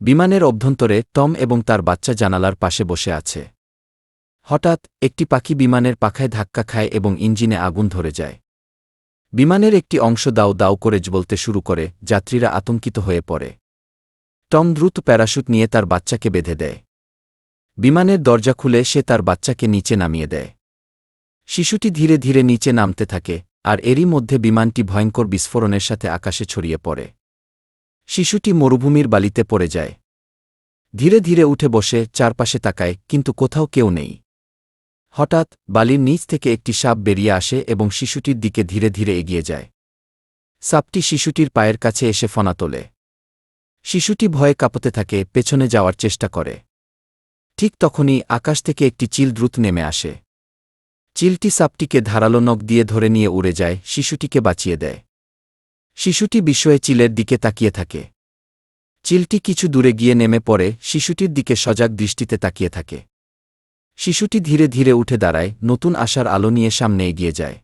বিমানের অভ্যন্তরে টম এবং তার বাচ্চা জানালার পাশে বসে আছে। হঠাৎ, একটি পাখি বিমানের পাখায় ধাক্কা খায় এবং ইঞ্জিনে আগুন ধরে যায়। বিমানের একটি অংশ দাও দাও করে জ্বলতে শুরু করে, যাত্রীরা আতঙ্কিত হয়ে পড়ে। টম দ্রুত প্যারাশুট নিয়ে তার বাচ্চাকে বেঁধে দেয়। বিমানের দরজা খুলে সে তার বাচ্চাকে নিচে নামিয়ে দেয়। শিশুটি ধীরে ধীরে নিচে নামতে থাকে, আর এরই মধ্যে বিমানটি ভয়ঙ্কর বিস্ফোরণের সাথে আকাশে ছড়িয়ে পড়ে। শিশুটি মরুভূমির বালিতে পড়ে যায়। ধীরে ধীরে উঠে বসে, চারপাশে তাকায়, কিন্তু কোথাও কেউ নেই। হঠাৎ, বালির নিচ থেকে একটি সাপ বেরিয়ে আসে এবং শিশুটির দিকে ধীরে ধীরে এগিয়ে যায়। সাপটি শিশুটির পায়ের কাছে এসে ফনা তোলে। শিশুটি ভয়ে কাঁপতে থাকে, পেছনে যাওয়ার চেষ্টা করে। ঠিক তখনই আকাশ থেকে একটি চিল দ্রুত নেমে আসে। চিলটি সাপটিকে ধারালো নখ দিয়ে ধরে নিয়ে উড়ে যায়, শিশুটিকে বাঁচিয়ে দেয়। শিশুটি বিষয়ে চিলের দিকে তাকিয়ে থাকে। চিলটি কিছু দূরে গিয়ে নেমে পড়ে, শিশুটির দিকে সজাগ দৃষ্টিতে তাকিয়ে থাকে। শিশুটি ধীরে ধীরে উঠে দাঁড়ায়, নতুন আশার আলো নিয়ে সামনে এগিয়ে যায়।